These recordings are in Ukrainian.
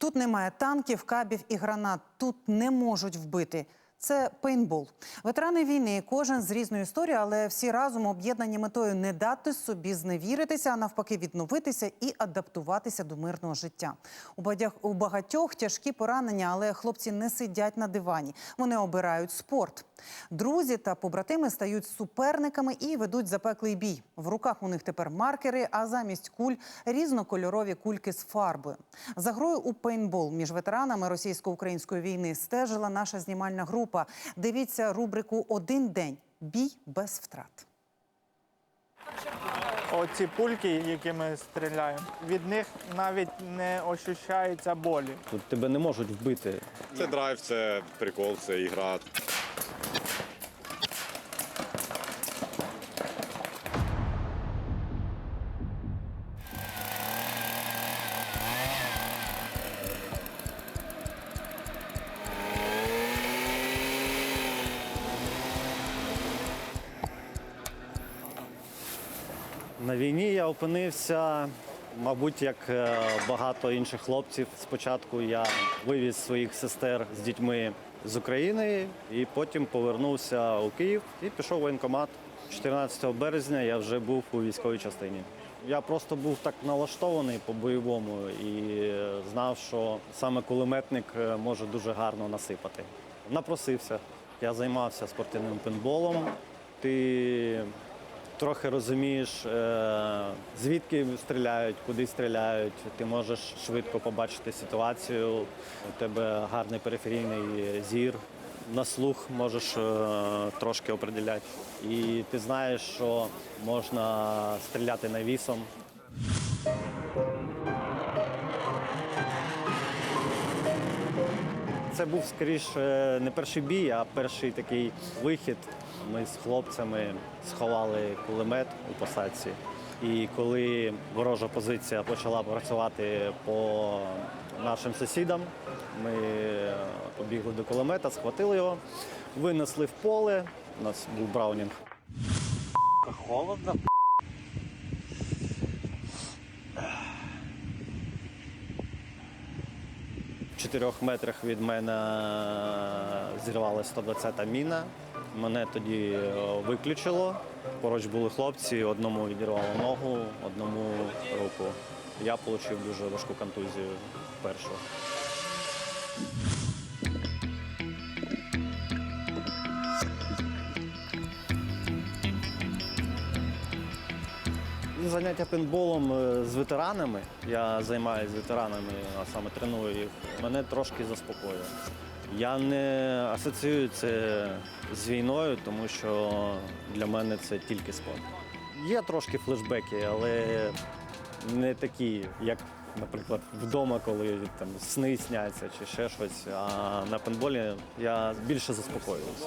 Тут немає танків, кабів і гранат. Тут не можуть вбити. Це пейнтбол. Ветерани війни, кожен з різною історією, але всі разом об'єднані метою не дати собі зневіритися, а навпаки, відновитися і адаптуватися до мирного життя. У багатьох, у багатьох тяжкі поранення, але хлопці не сидять на дивані. Вони обирають спорт. Друзі та побратими стають суперниками і ведуть запеклий бій. В руках у них тепер маркери, а замість куль різнокольорові кульки з фарбою. За грою у пейнтбол між ветеранами російсько-української війни стежила наша знімальна група. Дивіться рубрику Один день бій без втрат. Оці пульки, які ми стріляємо, від них навіть не ощущається болі. Тут тебе не можуть вбити. Це драйв, це прикол, це ігра. На війні я опинився, мабуть, як е, багато інших хлопців. Спочатку я вивіз своїх сестер з дітьми з України і потім повернувся у Київ і пішов в воєнкомат. 14 березня я вже був у військовій частині. Я просто був так налаштований по-бойовому і е, знав, що саме кулеметник е, може дуже гарно насипати. Напросився. Я займався спортивним пейнтболом. Ти трохи розумієш, е, звідки стріляють, куди стріляють. Ти можеш швидко побачити ситуацію. У тебе гарний периферійний зір. На слух можеш е, трошки определяти. І ти знаєш, що можна стріляти навісом. Це був скоріше не перший бій, а перший такий вихід. Ми з хлопцями сховали кулемет у посадці. І коли ворожа позиція почала працювати по нашим сусідам, ми побігли до кулемета, схватили його, винесли в поле. У нас був браунінг. Холодно. В чотирьох метрах від мене зірвалася 120-та міна. Мене тоді е, виключило. Поруч були хлопці, одному відірвало ногу, одному руку. Я отримав дуже важку контузію першу. Заняття пейнтболом е, з ветеранами. Я займаюся ветеранами, а саме треную їх. Мене трошки заспокоює. Я не асоціюю це з війною, тому що для мене це тільки спорт. Є трошки флешбеки, але не такі, як, наприклад, вдома, коли там сни сняться чи ще щось. А на пейнтболі я більше заспокоююся.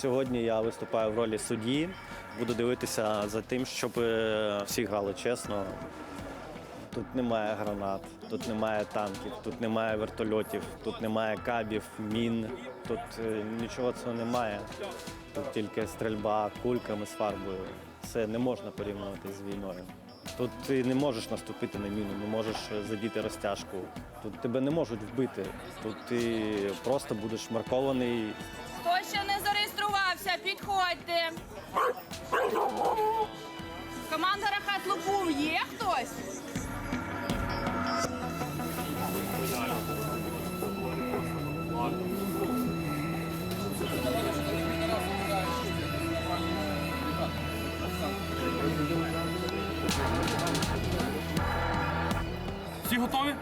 Сьогодні я виступаю в ролі судді. Буду дивитися за тим, щоб е, всі грали чесно. Тут немає гранат, тут немає танків, тут немає вертольотів, тут немає кабів, мін, тут е, нічого цього немає. Тут тільки стрільба кульками з фарбою. Це не можна порівнювати з війною. Тут ти не можеш наступити на міну, не можеш задіти розтяжку. Тут тебе не можуть вбити. Тут ти просто будеш маркований Хто ще не зареєструвався, підходьте. Команда Рахат Лукум є хтось? Всі готові?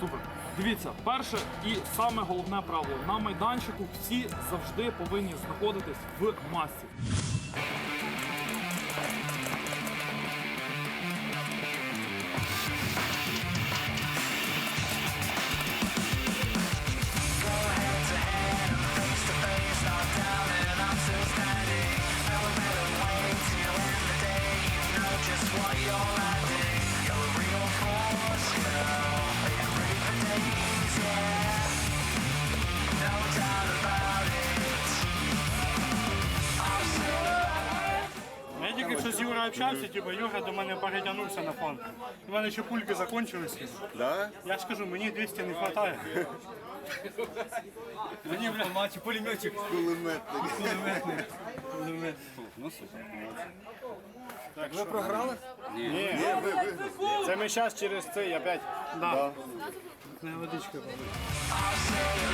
Супер. Дивіться, перше і саме головне правило. На майданчику всі завжди повинні знаходитись в масці. Вчора типу, Юра до мене перетягнувся на фон. У мене ще пульки закінчилися. Да? Я ж кажу, мені 200 не вистачає. Мені, бля, Матч пулеметчик. Кулеметник. Кулемет. Ну супер. Так, ви програли? Ні, це ми зараз через цей опять. Да. Не водичка. Нормально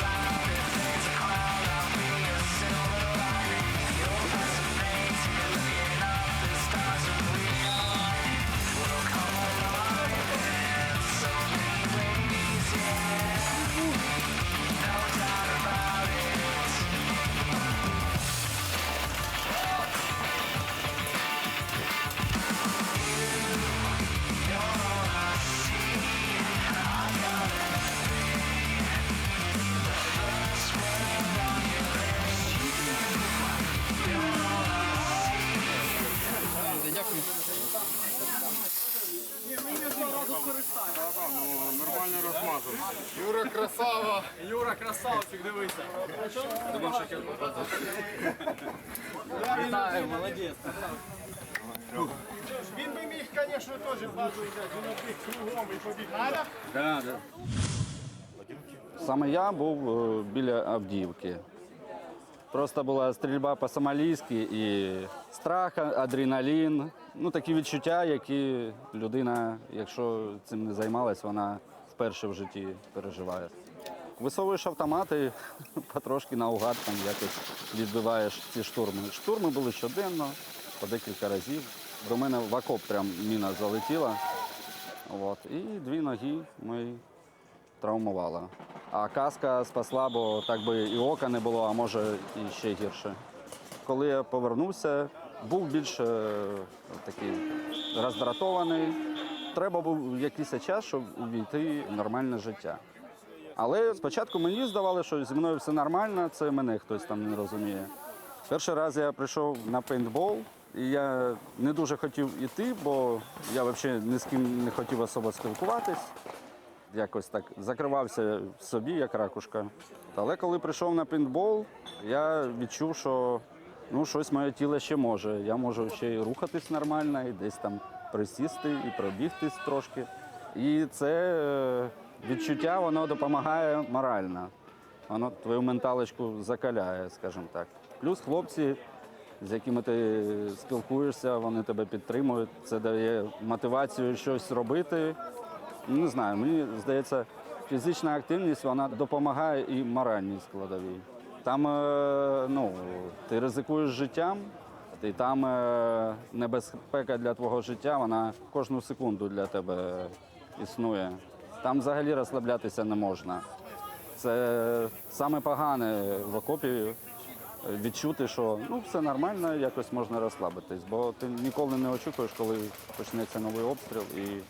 Юра, красавчик, дивися. Думав, що попаду. Вітаю, молодець. Він би міг, звісно, теж базу взяти, він обіг кругом і побіг. Да, да. Саме я був е, біля Авдіївки. Просто була стрільба по-сомалійськи і страх, адреналін. Ну, такі відчуття, які людина, якщо цим не займалась, вона вперше в житті переживає. Висовуєш автомати, потрошки наугад там якось відбиваєш ці штурми. Штурми були щоденно, по декілька разів. До мене в окоп прям міна залетіла. От, і дві ноги ми травмувала. А каска спасла, бо так би і ока не було, а може і ще гірше. Коли я повернувся, був більш е, такий роздратований. Треба був якийсь час, щоб увійти в нормальне життя. Але спочатку мені здавалося, що зі мною все нормально, це мене хтось там не розуміє. Перший раз я прийшов на пейнтбол, і я не дуже хотів іти, бо я взагалі ні з ким не хотів особо спілкуватись якось так закривався в собі, як ракушка. Але коли прийшов на пейнтбол, я відчув, що ну, щось моє тіло ще може. Я можу ще й рухатись нормально, і десь там присісти і пробігтись трошки. І це е, відчуття воно допомагає морально. Воно твою менталочку закаляє, скажімо так. Плюс хлопці, з якими ти спілкуєшся, вони тебе підтримують. Це дає мотивацію щось робити. Не знаю, мені здається, фізична активність вона допомагає і моральній складовій. Там е, ну, ти ризикуєш життям, і там е, небезпека для твого життя, вона кожну секунду для тебе існує. Там взагалі розслаблятися не можна. Це саме погане в окопі відчути, що ну, все нормально, якось можна розслабитись, бо ти ніколи не очікуєш, коли почнеться новий обстріл і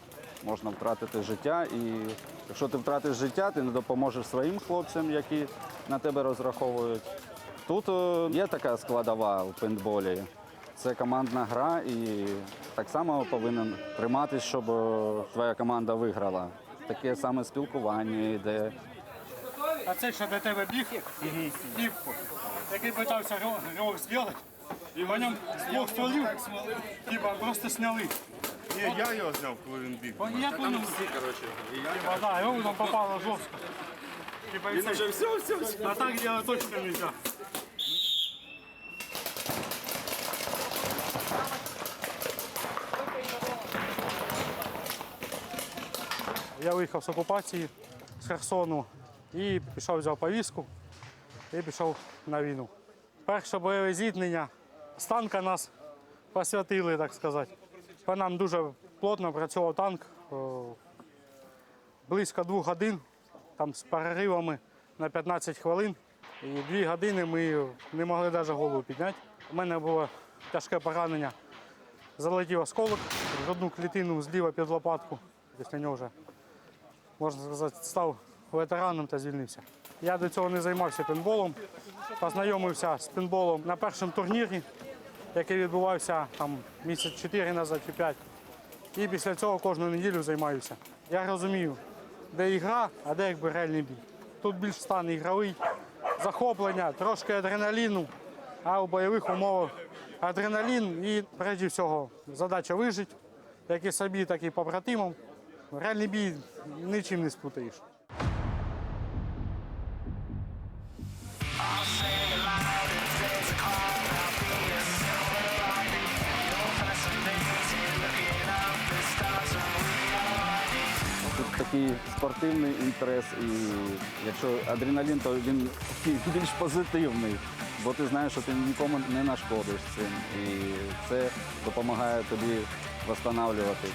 можна втратити життя. І якщо ти втратиш життя, ти не допоможеш своїм хлопцям, які на тебе розраховують. Тут е, є така складова у пейнтболі. Це командна гра, і так само повинен триматись, щоб е, твоя команда виграла. Таке саме спілкування йде. А цей, що до тебе біг, тип, який питався ривок зробити, і в ньому з двох стволів, типа, просто сняли. Ні, я його зняв, коли він біг. Я. Типа, да, йому там попало жорстко. Типа, і це... все, все, все. А так делать точно нельзя. Я виїхав з окупації з Херсону і пішов взяв повістку і пішов на війну. Перше бойове зіткнення з танка нас посвятили, так сказати. По нам дуже плотно працював танк. Близько двох годин, там з переривами на 15 хвилин. І дві години ми не могли навіть голову підняти. У мене було тяжке поранення. Залетів осколок в одну клітину зліва під лопатку. Після нього вже можна сказати, став ветераном та звільнився. Я до цього не займався пінболом, познайомився з пінболом на першому турнірі, який відбувався там місяць 4 назад чи 5. І після цього кожну неділю займаюся. Я розумію, де ігра, а де якби реальний бій. Тут більш стан ігровий, захоплення, трошки адреналіну, а у бойових умовах адреналін і, прежде всього, задача вижити, як і собі, так і побратимам. Реальний бій нічим не спутаєш. Тут такий спортивний інтерес, і якщо адреналін, то він більш позитивний, бо ти знаєш, що ти нікому не нашкодиш цим. І це допомагає тобі встановлюватись.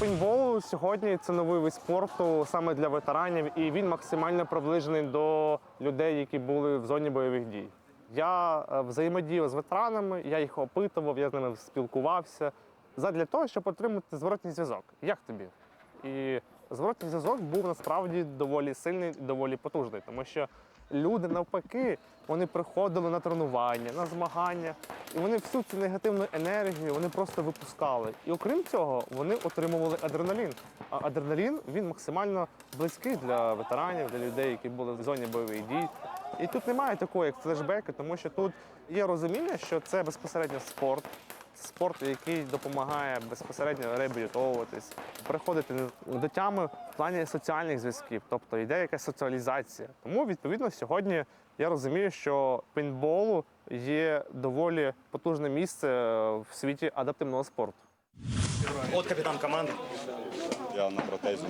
Пейнтбол сьогодні це новий вид спорту саме для ветеранів, і він максимально приближений до людей, які були в зоні бойових дій. Я е, взаємодіяв з ветеранами, я їх опитував, я з ними спілкувався задля того, щоб отримати зворотній зв'язок. Як тобі? І зворотній зв'язок був насправді доволі сильний, доволі потужний, тому що люди навпаки вони приходили на тренування, на змагання, і вони всю цю негативну енергію вони просто випускали. І окрім цього, вони отримували адреналін. А адреналін він максимально близький для ветеранів, для людей, які були в зоні бойових дій. І тут немає такого, як флешбеки, тому що тут є розуміння, що це безпосередньо спорт. Спорт, який допомагає безпосередньо реабілітовуватись, приходити до тями в плані соціальних зв'язків, тобто йде якась соціалізація. Тому відповідно сьогодні я розумію, що пейнтболу є доволі потужне місце в світі адаптивного спорту. От капітан команди. Я на протезі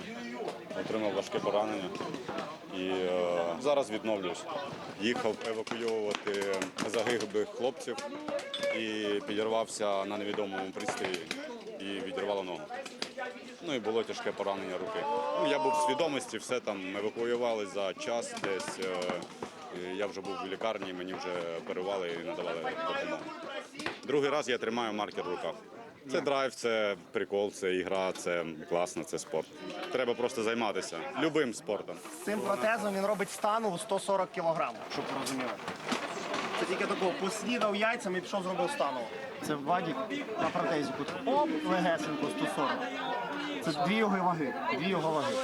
отримав важке поранення і е, зараз відновлююсь. Їхав евакуйовувати загиблих хлопців і підірвався на невідомому пристрої і відірвало ногу. Ну і було тяжке поранення руки. Ну, я був в свідомості, все там евакуювали за час десь. е, Я вже був в лікарні, мені вже оперували і надавали допомогу. Другий раз я тримаю маркер в руках. Це драйв, це прикол, це ігра, це класно, це спорт. Треба просто займатися любим спортом. З цим протезом він робить стану в 140 кг, щоб ви розуміли. Це тільки такого поснідав яйцями і пішов зробив стану. Це Вадік на протезі. Тут оп, легесенько 140. Це дві його ваги. Дві його ваги.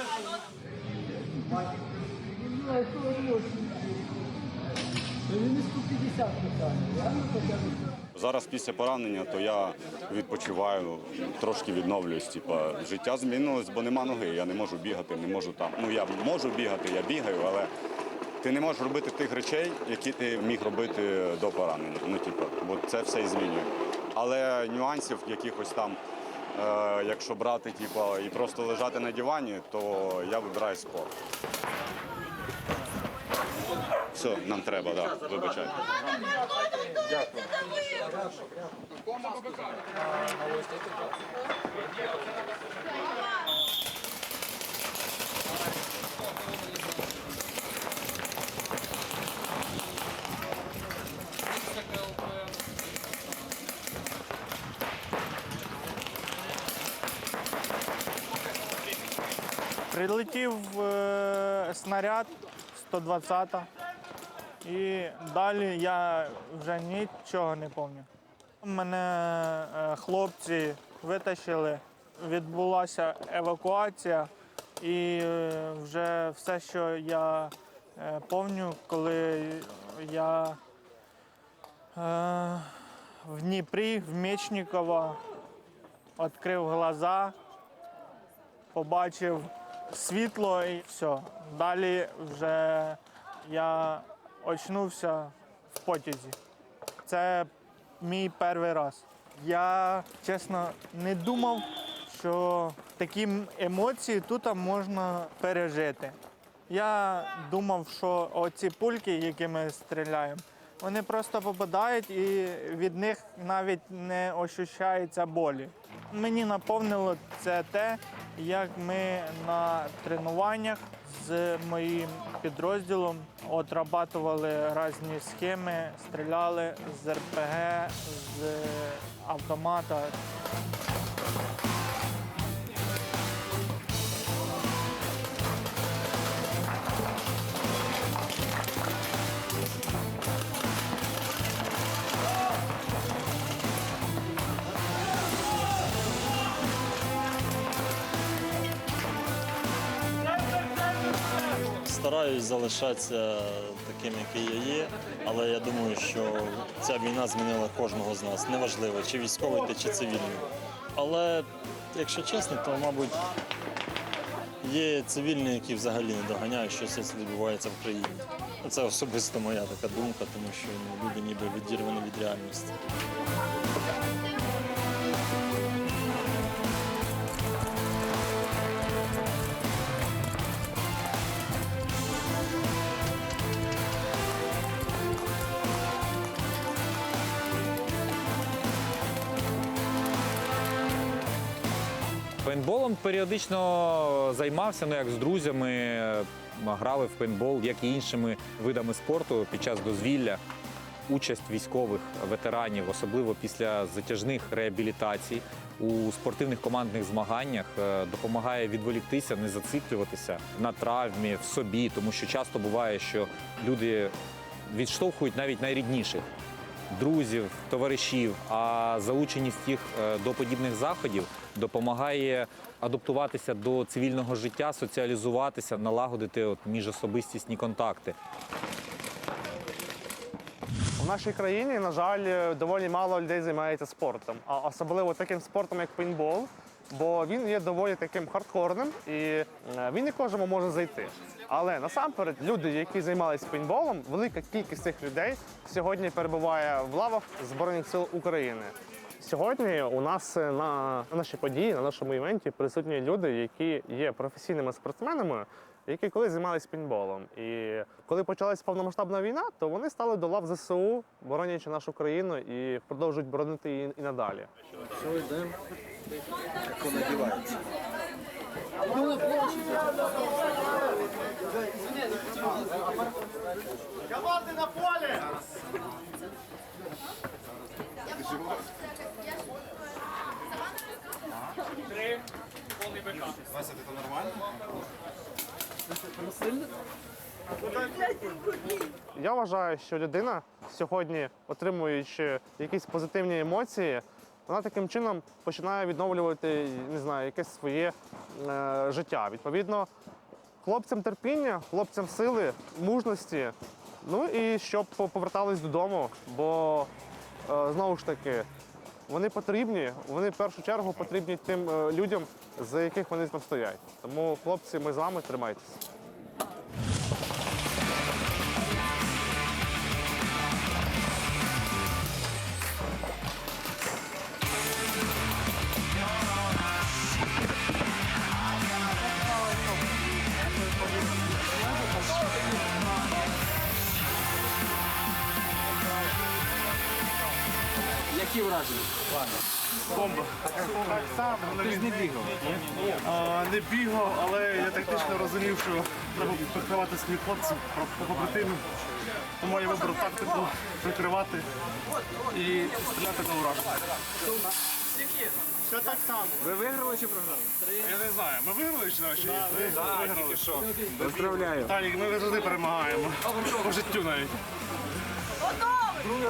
Зараз після поранення, то я відпочиваю, трошки відновлююсь. Типа життя змінилось, бо нема ноги. Я не можу бігати, не можу там. Ну я можу бігати, я бігаю, але ти не можеш робити тих речей, які ти міг робити до поранення. Ну, типу, бо це все і змінює. Але нюансів якихось там, е, якщо брати, типу, і просто лежати на дивані, то я вибираю спорт. Все, нам треба, так, да, вибачайте. Прилетів е, снаряд 120 і далі я вже нічого не пам'ятаю. Мене е, хлопці витащили, відбулася евакуація, і е, вже все, що я е, пам'ятаю, коли я в Дніпрі, в Мечникова, відкрив глаза, побачив світло і все. Далі вже я очнувся в потязі. Це мій перший раз. Я чесно не думав, що такі емоції тут можна пережити. Я думав, що оці пульки, які ми стріляємо, вони просто попадають і від них навіть не ощущається болі. Мені наповнило це те, як ми на тренуваннях з моїм підрозділом отрабатували різні схеми, стріляли з РПГ, з автомата. Стараюсь залишатися таким, який я є, але я думаю, що ця війна змінила кожного з нас. Неважливо, чи військовий ти, чи цивільний. Але якщо чесно, то мабуть є цивільні, які взагалі не доганяють, що це відбувається в країні. Це особисто моя така думка, тому що ну, люди ніби відірвані від реальності. Пейнтболом періодично займався, ну як з друзями е, грали в пейнтбол, як і іншими видами спорту під час дозвілля. Участь військових ветеранів, особливо після затяжних реабілітацій у спортивних командних змаганнях, е, допомагає відволіктися, не зациклюватися на травмі в собі, тому що часто буває, що люди відштовхують навіть найрідніших друзів, товаришів. А залученість їх е, до подібних заходів допомагає адаптуватися до цивільного життя, соціалізуватися, налагодити от міжособистісні контакти. У нашій країні, на жаль, доволі мало людей займається спортом, а особливо таким спортом, як пейнтбол, бо він є доволі таким хардкорним і е, він не кожному може зайти. Але насамперед люди, які займалися пейнтболом, велика кількість цих людей сьогодні перебуває в лавах Збройних сил України. Сьогодні у нас е, на нашій події, на нашому івенті присутні люди, які є професійними спортсменами, які колись займалися пейнтболом. І коли почалась повномасштабна війна, то вони стали до лав ЗСУ, боронячи нашу країну і продовжують боронити її і надалі. Команди на полі! Я вважаю, що людина сьогодні, отримуючи якісь позитивні емоції, вона таким чином починає відновлювати не знаю, якесь своє е, життя. Відповідно, хлопцям терпіння, хлопцям сили, мужності. Ну і щоб повертались додому, бо е, знову ж таки вони потрібні, вони в першу чергу потрібні тим е, людям, за яких вони там стоять. Тому, хлопці, ми з вами тримайтесь. А, не бігав, але я тактично розумів, що треба прикривати своїх хлопців побратимів. Тому я вибрав тактику прикривати і стріляти на ураження. Все так само. Ви виграли чи програли? Я не знаю. Ми виграли чи наші? Ви виграли. що? Поздравляю. Талік, ми завжди перемагаємо. По життю навіть. Готовий!